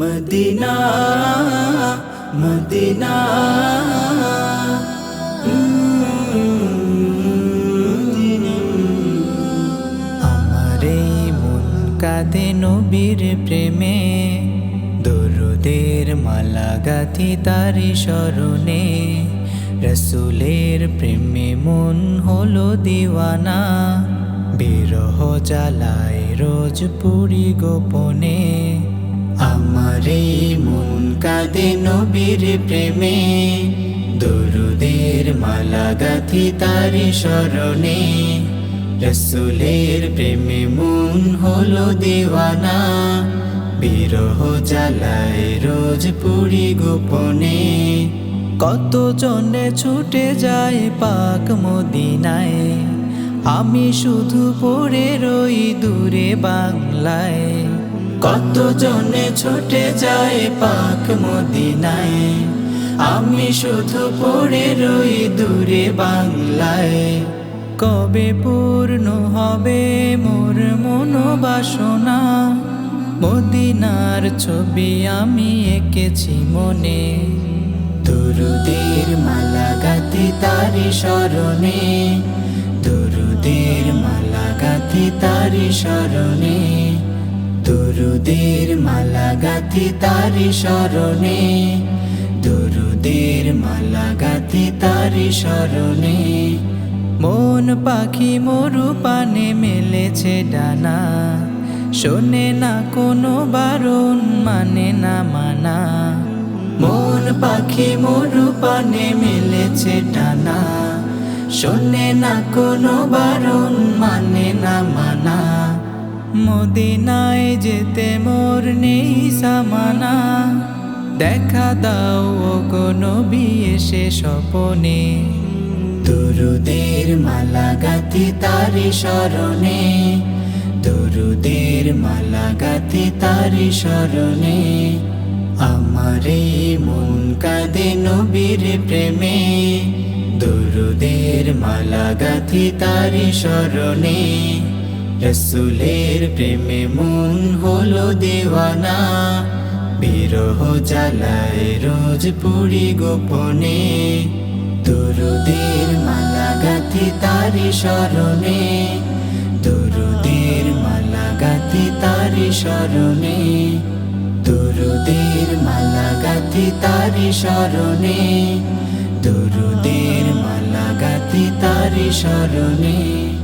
Medina Medina. আমার এই মন কাঁদে নবীর প্রেমে, দরুদের মালা গাথি তারি স্মরণে। রসুলের প্রেমে মন হলো দিওয়ানা, বিরহ জ্বালায় রোজ পুরি গোপনে। আমার মন কাঁদে নবীর প্রেমে, দরুদের মালা গাথি তারি স্মরণে। রসুলের প্রেমে মন হলো দেওয়ানা, বিরহ জ্বালায় রোজ পুরি গোপনে। কত জনে ছুটে যায় পাক মদিনায়, আমি শুধু পড়ে রই দূরে বাংলায়। কত জনে ছুটে যায় পাক মদিনায়? আমি শুধু পড়ে রই দূরে বাংলায়। কবে পূর্ণ হবে মোর মনোবাসনা? মদিনার ছবি আমি এঁকেছি মনে। দুরুদের মালা গাতি তারি স্মরণে। দুরুদের মালা গাতি তারি স্মরণে। দুরুদের মালা গাতি তারি স্মরণে। দুরুদের মালা গাতি তারি স্মরণে। মন পাখি মরু পানে মেলেছে ডানা। শোনে না কোনো বারণ মানে না মানা। মন পাখি মরু পানে মেলেছে ডানা। শোনে না কোনো বারণ মানে না মানা। মদিনায় যেতে মোর নেই সামানা দেখা দাও ও গো নবী এসে স্বপনে। দুরুদের মালা গাতি তারি স্মরণে। দুরুদের মালা গাতি তারি স্মরণে। আমার মন কাঁদে নবীর প্রেমে। দুরুদের মালা গাথি তারি স্মরণে। রসুলের প্রেমে মন হলো দেওয়ানা। বিরহ জ্বালায় রোজ পুরি গোপনে। দুরুদের মালা গাথি তারি স্মরণে। দুরুদের মালা গাথি তারি স্মরণে। দুরুদের মালা গাথি তারি স্মরণে। দুরুদের মালা গাথি তারি স্মরণে।